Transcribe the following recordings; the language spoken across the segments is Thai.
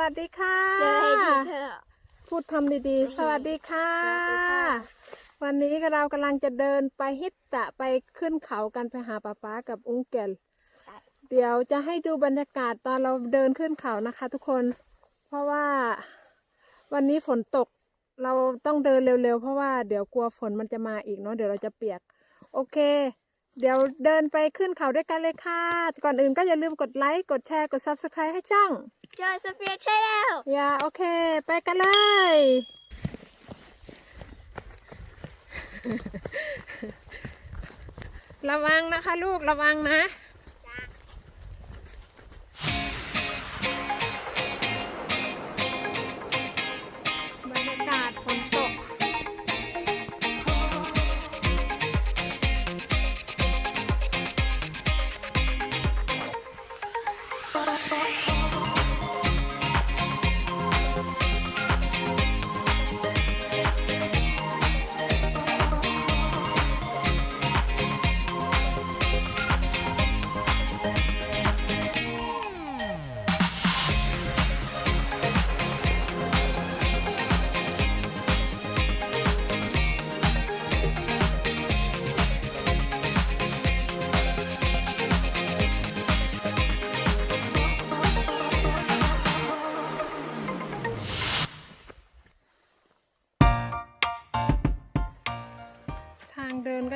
วัสดีค่ะเจอให้ดีเถอะพูดคำดีๆสวัสดีค่ะสวัสดีค่ะ วันนี้เรากำลังจะเดินไปฮิตตะไปขึ้นเขากันไปหาป๊าป๊ากับอุ้งเกลเดี๋ยวจะให้ดูบรรยากาศตอนเราเดินขึ้นเขานะคะ ทุกคน เพราะว่าวันนี้ฝนตกเราต้องเดินเร็วๆ เพราะว่าเดี๋ยวกลัวฝนมันจะมาอีกเนาะเดี๋ยวเราจะเปียก โอเค เดี๋ยวเดินไปขึ้นเขาด้วยกันเลยค่ะ ก่อนอื่นก็อย่าลืมกดไลค์ กดแชร์ กด Subscribe ให้ช่องจอยสเปียร์ใช่แล้วอย่าโอเค ไปกันเลย ระวังนะคะลูก ระวังนะ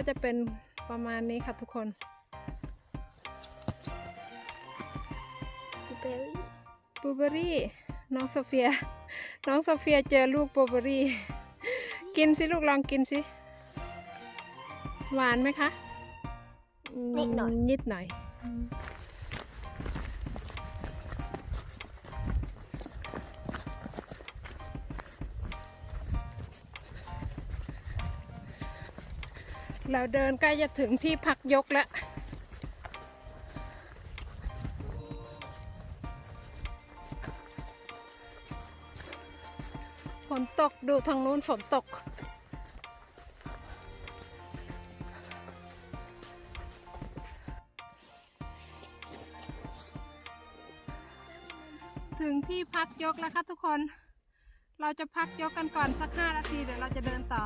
จะเป็นประมาณนี้ค่ะทุกคนเบลลี่บูเบอรี่น้องโซเฟีย น้องโซเฟียเจอลูกบูเบอรี่ กินสิลูกลองกินสิ หวานไหมคะอืมนิดหน่อย นิดหน่อย เราเดินใกล้จะถึงที่พักยกแล้ว ฝนตกดูทางนู้นฝนตก ถึงที่พักยกแล้วค่ะทุกคน เราจะพักยกกันก่อนสักห้านาที เดี๋ยวเราจะเดินต่อ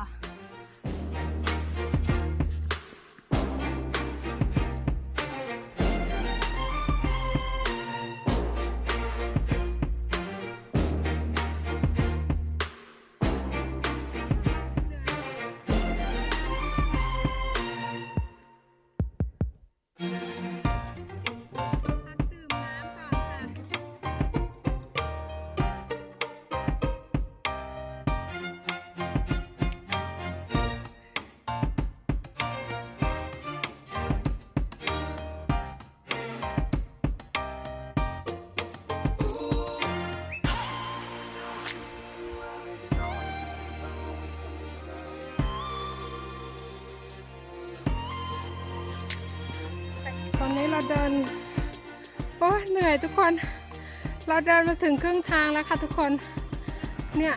เราเดิน โอ้เหนื่อยทุกคน เราเดินมาถึงครึ่งทางแล้วค่ะทุกคน เนี่ย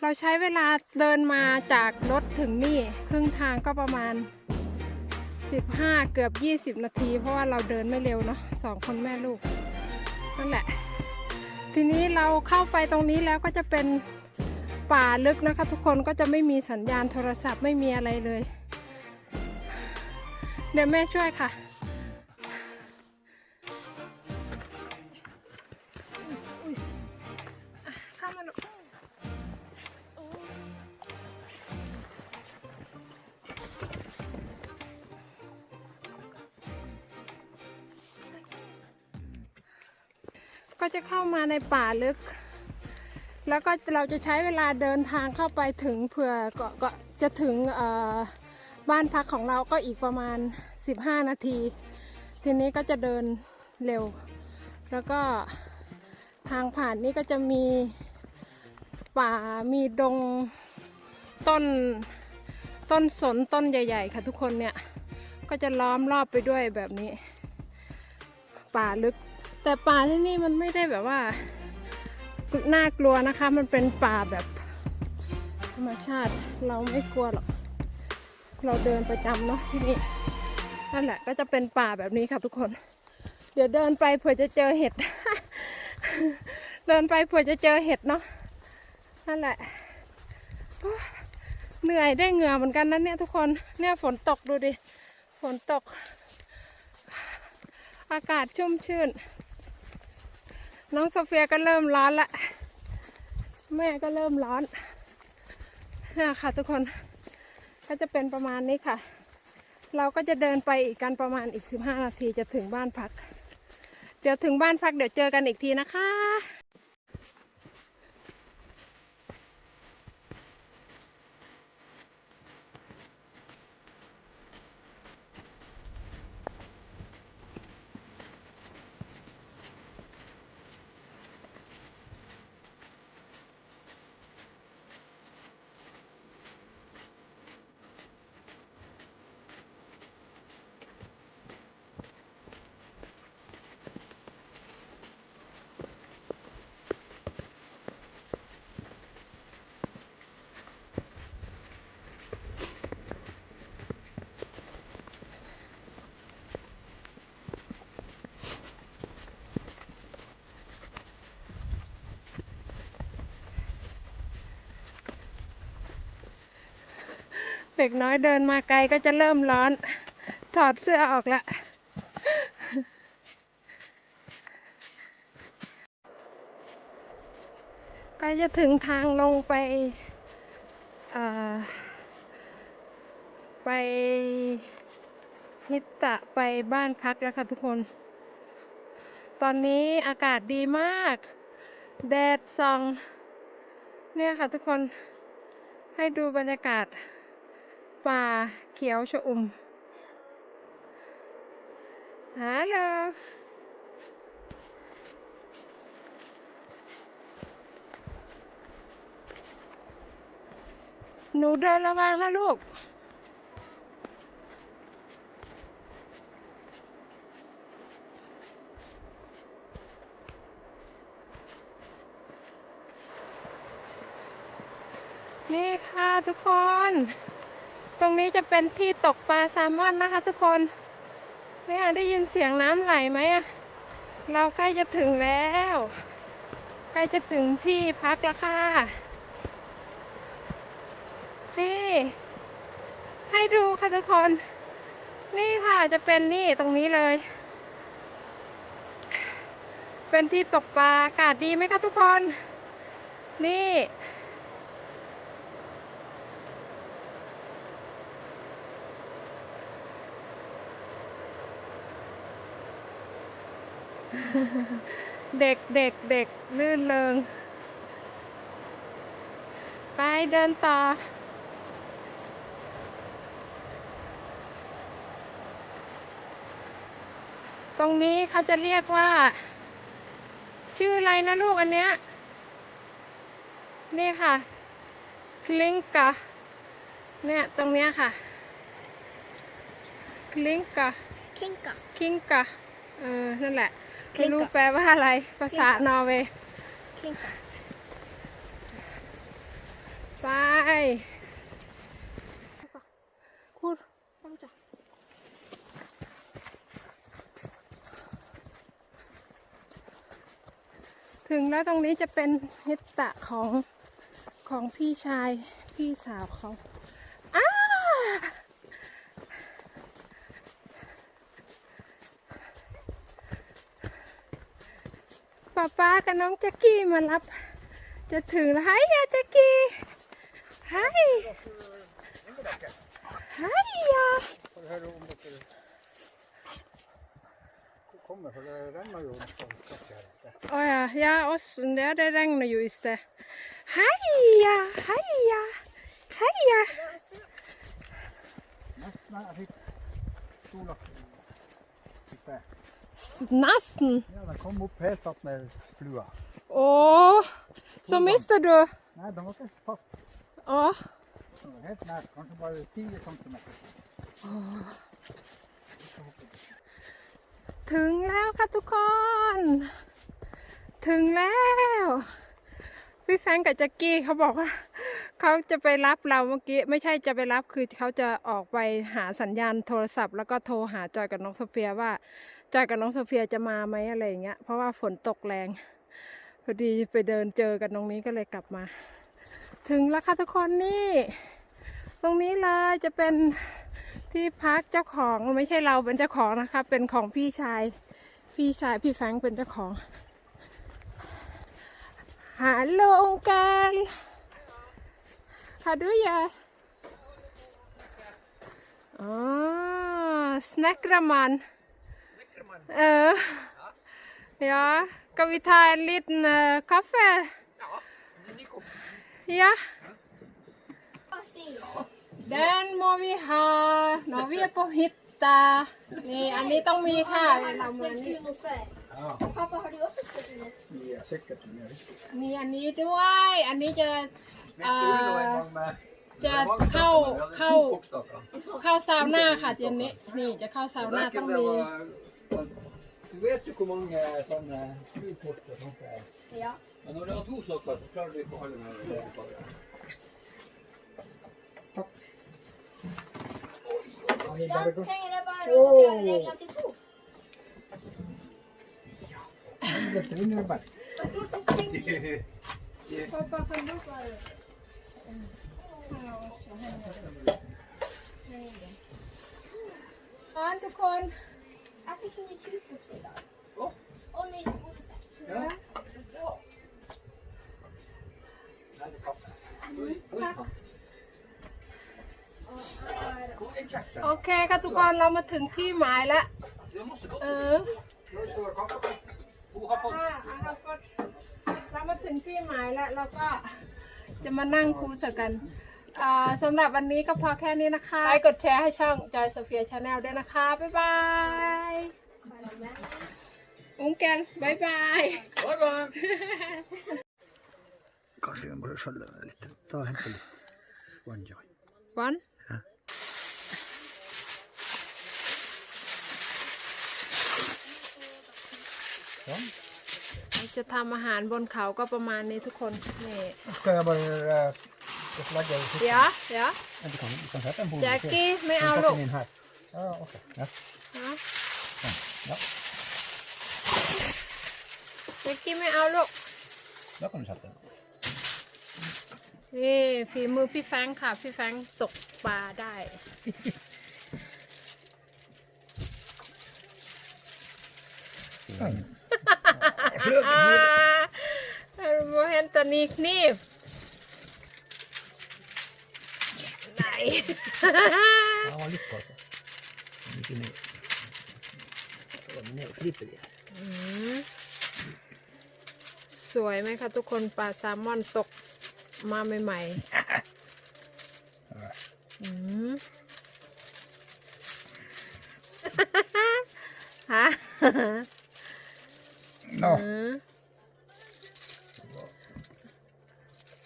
เราใช้เวลาเดินมาจากรถถึงนี่ ครึ่งทางก็ประมาณ 15 เกือบ 20 นาที เพราะว่าเราเดินไม่เร็วเนาะสองคนแม่ลูก นั่นแหละ ทีนี้เราเข้าไปตรงนี้แล้วก็จะเป็นป่าลึกนะคะ ทุกคนก็จะไม่มีสัญญาณโทรศัพท์ไม่มีอะไรเลย เดี๋ยวแม่ช่วยค่ะ มาในป่าลึก แล้วก็เราจะใช้เวลาเดินทางเข้าไปถึงเผื่อก็จะถึงบ้านพักของเราก็อีกประมาณ 15 นาที ทีนี้ก็จะเดินเร็ว แล้วก็ทางผ่านนี่ก็จะมีป่ามีดงต้นต้นสนต้นใหญ่ ๆ ค่ะทุกคนเนี่ย ก็จะล้อมรอบไปด้วยแบบนี้ ป่าลึก แต่ป่าที่นี่มันไม่ได้แบบว่าน่ากลัวนะคะ มันเป็นป่าแบบธรรมชาติเราไม่กลัวหรอก เราเดินประจำเนาะที่นี่นั่นแหละก็จะเป็นป่าแบบนี้ค่ะทุกคน เดี๋ยวเดินไปเผื่อจะเจอเห็ด เดินไปเผื่อจะเจอเห็ดเนาะนั่นแหละเหนื่อยได้เหงื่อเหมือนกันนะเนี่ยทุกคนเนี่ยฝนตกดูดิฝนตก อากาศชุ่มชื่น น้องโซเฟียก็เริ่มร้อนละ แม่ก็เริ่มร้อนนี่ค่ะทุกคน ก็จะเป็นประมาณนี้ค่ะ เราก็จะเดินไปอีกกันประมาณอีก 15 นาทีจะถึงบ้านพัก เดี๋ยวถึงบ้านพักเดี๋ยวเจอกันอีกทีนะคะ ด็กน้อยเดินมาไกลก็จะเริ่มร้อน ถอดเสื้อออกละใกล้จะถึงทางลงไปไปฮิตตะไปบ้านพักแล้วค่ะทุกคน ตอนนี้อากาศดีมาก แดดส่อง เนี่ยค่ะทุกคนให้ดูบรรยากาศ ป่าเขียวชอุ่มฮัลโหลหนูเดินระวังนะลูกนี่ค่ะทุกคน ตรงนี้จะเป็นที่ตกปลาแซลมอนนะคะ ทุกคนเนี่ยได้ยินเสียงน้ำไหลไหมอะเราใกล้จะถึงแล้วใกล้จะถึงที่พักแล้วค่ะ นี่ ให้ดูค่ะทุกคน นี่ค่ะจะเป็นนี่ตรงนี้เลย เป็นที่ตกปลาอากาศดีไหมคะทุกคน นี่ เด็กเด็กเด็กลื่นเริง ไปเดินต่อ ตรงนี้เขาจะเรียกว่า ชื่ออะไรนะลูกอันเนี้ย นี่ค่ะคลิงกะเนี่ยตรงเนี้ยค่ะคลิงกะคิงกับคิงกะเออ นั่นแหละ คลิไม่งกะรู้แปลว่าอะไร ภาษานอร์เวย์คิงกับไป พูดต้องจ้ะถึงแล้วตรงนี้จะเป็นฮิตตะของของพี่ชายพี่สาวเขาอ้า ป้าป้ากับน้องแจ็กกี้มารับ จะถึงแล้วไฮยาแจ็กกี้ไฮไฮยา Får høre om dere kommer, for det regner jo sånn ikke her i sted. Å ja, ja, oss, ja, det regner jo i sted. Heia, heia, heia. Nei, nei, jeg fikk storlaks i sted. Nesten. Ja, den kom opp helt opp med flua. Å, så mister du. Nei, den var ikke fast. Å, Den var helt nær, kanskje bare 10 centimeter. ถึงแล้วค่ะทุกคน ถึงแล้ว พี่แฟรงก์กับแจ็กกี้เขาบอกว่าเขาจะไปรับเราเมื่อกี้ ไม่ใช่จะไปรับคือเขาจะออกไปหาสัญญาณโทรศัพท์ แล้วก็โทรหาจอยกับน้องโซเฟียว่า จอยกับน้องโซเฟียจะมาไหมอะไรอย่างเงี้ย เพราะว่าฝนตกแรง พอดีไปเดินเจอกันตรงนี้ก็เลยกลับมา ถึงแล้วค่ะทุกคนนี่ ตรงนี้เลยจะเป็นที่พักเจ้าของไม่ใช่เราเป็นเจ้าของนะคะ เป็นของพี่ชาย พี่ชายพี่แฟงเป็นเจ้าของฮัลโหลองค์การฮาดูยาอ๋อสแน็ครามัน เออ ja ska vi ta en liten eh, kaffe ja den må vi ha når vi er på hytta นี่อันนี้ต้องมีค่ะเราเหมือนนี่ Ja, Pappa, har du också stött in ja säkert. Ja, visst. มีอันนี้ด้วย อันนี้จะ Smäckte Uno en gång med... จะเข้าเข้าเข้าซาวน่าค่ะเจนนี้ นี่จะเข้าซาวน่าต้องมี Du vet jo hvor mange eh, sånne skukort og sånt det er. Ja. Men når du har to stykker, så klarer du ikke å holde med det. Takk. Da trenger jeg bare å gjøre deg til to. Ja. Dette vil jeg bare. Pappa, kan du bare... On to corn. โอเคค่ะทุกคนเรามาถึงที่หมายแล้วเออ ค่ะอาหารก็เรามาถึงที่หมายแล้วเราก็จะมานั่งคูเสกัน อ่าสำหรับวันนี้ก็พอแค่นี้นะคะไลค์กดแชร์ให้ช่องจอยโซเฟียชาแนลด้วยนะคะ บ๊ายบายอุ้งแกนบ๊ายบาย Bye bye. Kanske jag borde skölja den lite. Ta och hämta lite. One joy. วัน Ja. เราจะทำอาหารบนเขาก็ประมาณนี้ทุกคนนี่ Ska jag bara göra ett flagga i เดี๋ยวเดี๋ยว Men du kan, du kan sätta en på แจ็ค bordet. กี้ไม่ Du เอา kan ลู sätta ก den in här. Ja, okej. Ja. นะ Ja. แจ็คกี้ไม่เอาลูก Där kan du sätta den. นี่ฝีมือพี่แฟรงค์ค่ะ พี่แฟรงค์ตกปลาได้ Ah, har du hämtat ny kniv? Nej. Ja, lite kvar. Lite ner. Ner och slipper det. สวยไหมคะทุกคนปลาแซลมอนตกมาใหม่ๆอืมฮะ Ja. อืม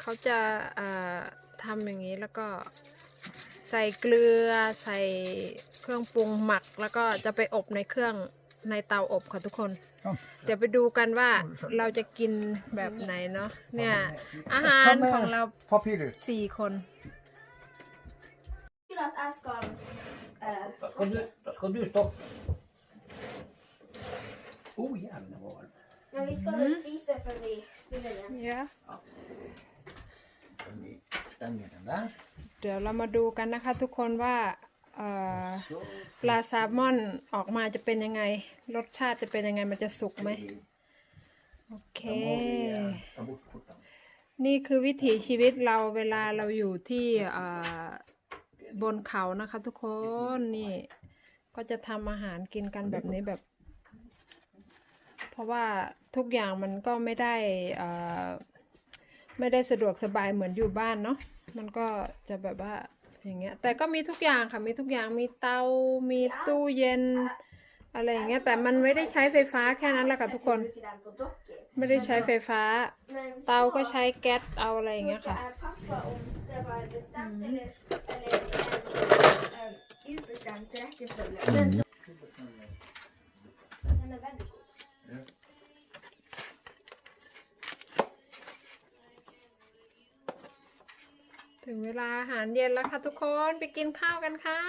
เขาจะเอ่อทำอย่างนี้แล้วก็ ใส่เกลือใส่เครื่องปรุงหมัก แล้วก็จะไปอบในเครื่องในเตาอบค่ะทุกคน Kom. เดี๋ยวไปดูกันว่าเราจะกินแบบไหนเนาะเนี่ย อาหารของเรา Papyrus. สี่คน Vill att jag ska... eh, Da skal du, da skal du stoppe. Oh, jævla varm. Men vi ska nog spisa för vi spelar igen. เยอะ Kan vi stenge den der? เดี๋ยวเรามาดูกันนะคะทุกคนว่าปลาแซลมอนออกมาจะเป็นยังไง รสชาติจะเป็นยังไงมันจะสุกไหมโอเค นี่คือวิถีชีวิตเราเวลาเราอยู่ที่บนเขานะคะทุกคนนี่ ก็จะทำอาหารกินกันแบบนี้แบบ เพราะว่าทุกอย่างมันก็ไม่ได้ไม่ได้สะดวกสบายเหมือนอยู่บ้านเนาะ มันก็จะแบบว่าอย่างเงี้ย แต่ก็มีทุกอย่างค่ะ มีทุกอย่าง มีเตา มีตู้เย็น อะไรอย่างเงี้ย แต่มันไม่ได้ใช้ไฟฟ้าแค่นั้นแหละค่ะทุกคน ไม่ได้ใช้ไฟฟ้า เตาก็ใช้แก๊สเอาอะไรอย่างเงี้ยค่ะ är pappa om det var bestämt eller, eller en, en obestämd räckeföljd. Den, som- den är väldigt god. ถึงเวลาอาหารเย็นแล้วค่ะทุกคนไปกินข้าวกันค่ะ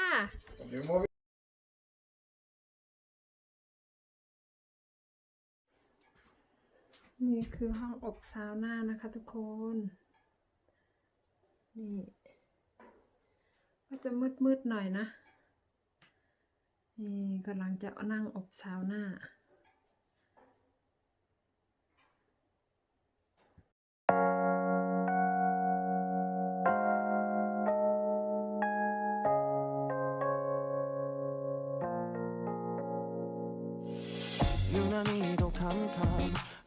นี่คือห้องอบซาวน่านะคะทุกคน นี่ก็จะมืดๆหน่อยนะ นี่กำลังจะนั่งอบซาวน่า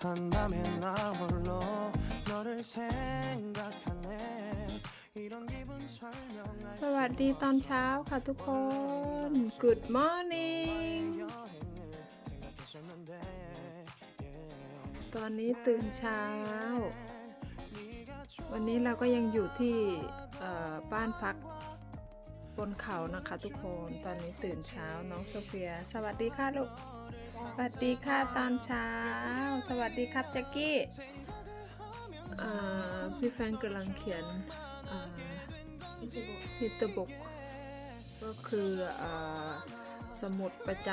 한 밤에 나 홀로 너를 생각하네 이런 기분 설명할 สวัสดีตอนเช้าค่ะทุกคน Good morning 여행을 생각했었는데 yeah. ตอนนี้ตื่นเช้า วันนี้เราก็ยังอยู่ที่เอ่อบ้านพักบนเขานะคะทุกคน ตอนนี้ตื่นเช้าน้องโซเฟีย สวัสดีค่ะลูก สวัสดีค่ะตอนเช้า สวัสดีครับแจ็กกี้พี่แฟนกำลังเขียนฮิตบุกก็คืออสมุดประจ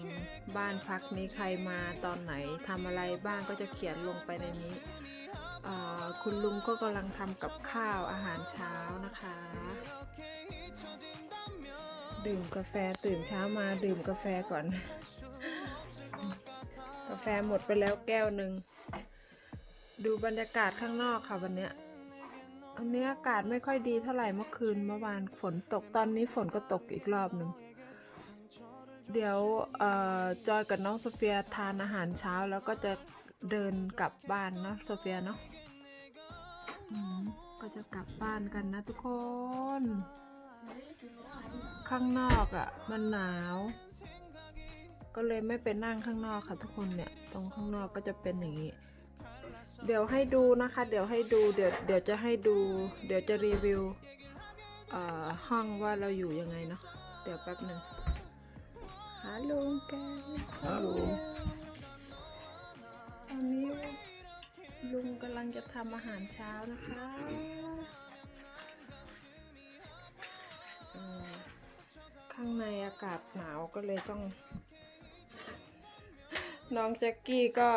ำบ้านพักนี้ใครมาตอนไหนทำอะไรบ้างก็จะเขียนลงไปในนี้ คุณลุงก็กำลังทำกับข้าวอาหารเช้านะคะ ดื่มกาแฟตื่นเช้ามาดื่มกาแฟก่อนาแฟหมดไปแล้วแก้วหนึ่ง ดูบรรยากาศข้างนอกค่ะวันเนี้ยอันนี้อากาศไม่ค่อยดีเท่าไหร่เมื่อคืนเมื่อวานฝนตกตอนนี้ฝนก็ตกอีกรอบหนึ่ง เดี๋ยวออจอยกับน้องโซเฟียทานอาหารเช้าแล้วก็จะเดินกลับบ้านเนาะโซเฟียเนาะก็จะกลับบ้านกันนะทุกคน ข้างนอกอะ่ะ มันหนาว ก็เลยไม่ไปนั่งข้างนอกค่ะทุกคนเนี่ย ตรงข้างนอกก็จะเป็นอย่างนี้ เดี๋ยวให้ดูนะคะ เดี๋ยวให้ดู เดี๋ยวเดี๋ยวจะให้ดู เดี๋ยวจะรีวิวห้องว่าเราอยู่ยังไงเนาะ เดี๋ยวแป๊บหนึ่งหาลุงแกฮัลโหลตอนนี้ลุงกำลังจะทำอาหารเช้านะคะข้างในอากาศหนาวก็เลยต้อง น้องแจ็กกี้ก็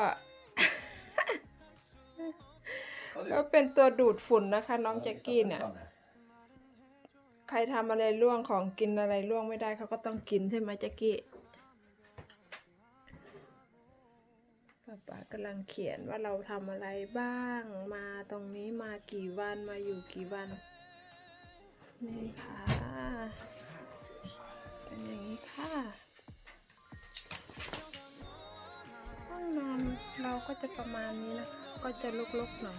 ก็เป็นตัวดูดฝุ่นนะคะ น้องแจ็กกี้เนี่ย ใครทำอะไรล่วงของกินอะไรล่วงไม่ได้เขาก็ต้องกินใช่ไหมแจ็กกี้ป้าป๋ากำลังเขียนว่าเราทำอะไรบ้างมาตรงนี้มากี่วันมาอยู่กี่วัน นี่ค่ะ เป็นอย่างนี้ค่ะ องนอนเราก็จะประมาณนี้นะ ก็จะลกๆหน่อย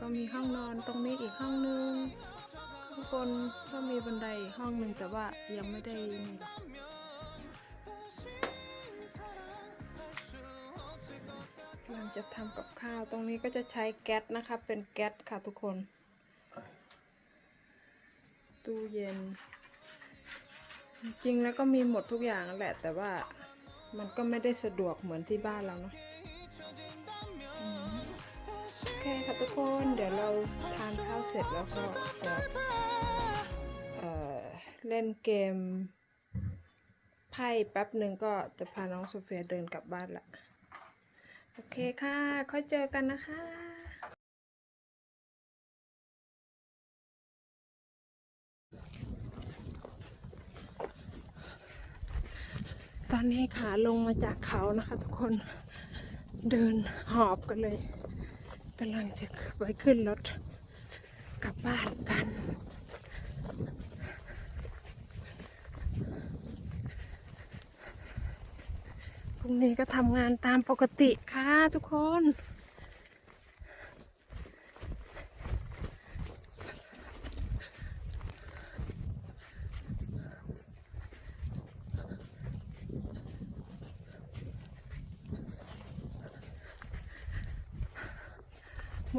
ก็มีห้องนอนตรงนี้อีกห้องนึงข้างบนก็มีบันไดห้องหนึ่งแต่ว่ายังไม่ได้นี่หรอกกำลังจะทำกับข้าวตรงนี้ก็จะใช้แก๊สนะคะ เป็นแก๊สค่ะทุกคน ตู้เย็น จริงแล้วก็มีหมดทุกอย่างแหละแต่ว่า มันก็ไม่ได้สะดวกเหมือนที่บ้านเราเนาะโอเคค่ะทุกคนเดี๋ยวเราทานข้าวเสร็จแล้วก็จะเออเล่นเกมไพ่แป๊บหนึ่งก็จะพาน้องโซเฟียเดินกลับบ้านละโอเคค่ะ ค่อยเจอกันนะคะ ตอนนี้ขาลงมาจากเขานะคะ ทุกคนเดินหอบกันเลยกำลังจะไปขึ้นรถกลับบ้านกัน พรุ่งนี้ก็ทำงานตามปกติค่ะทุกคน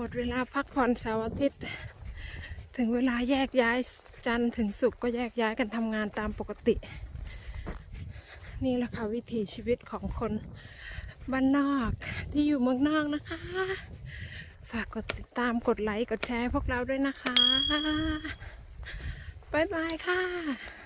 หมดเวลาพักผ่อนเสาร์อาทิตย์ ถึงเวลาแยกย้ายจันทร์ถึงศุกร์ก็แยกย้ายกันทำงานตามปกติ นี่แหละค่ะวิถีชีวิตของคนบ้านนอกที่อยู่เมืองนอกนะคะ ฝากกดติดตามกดไลค์กดแชร์พวกเราด้วยนะคะ บ๊ายบายค่ะ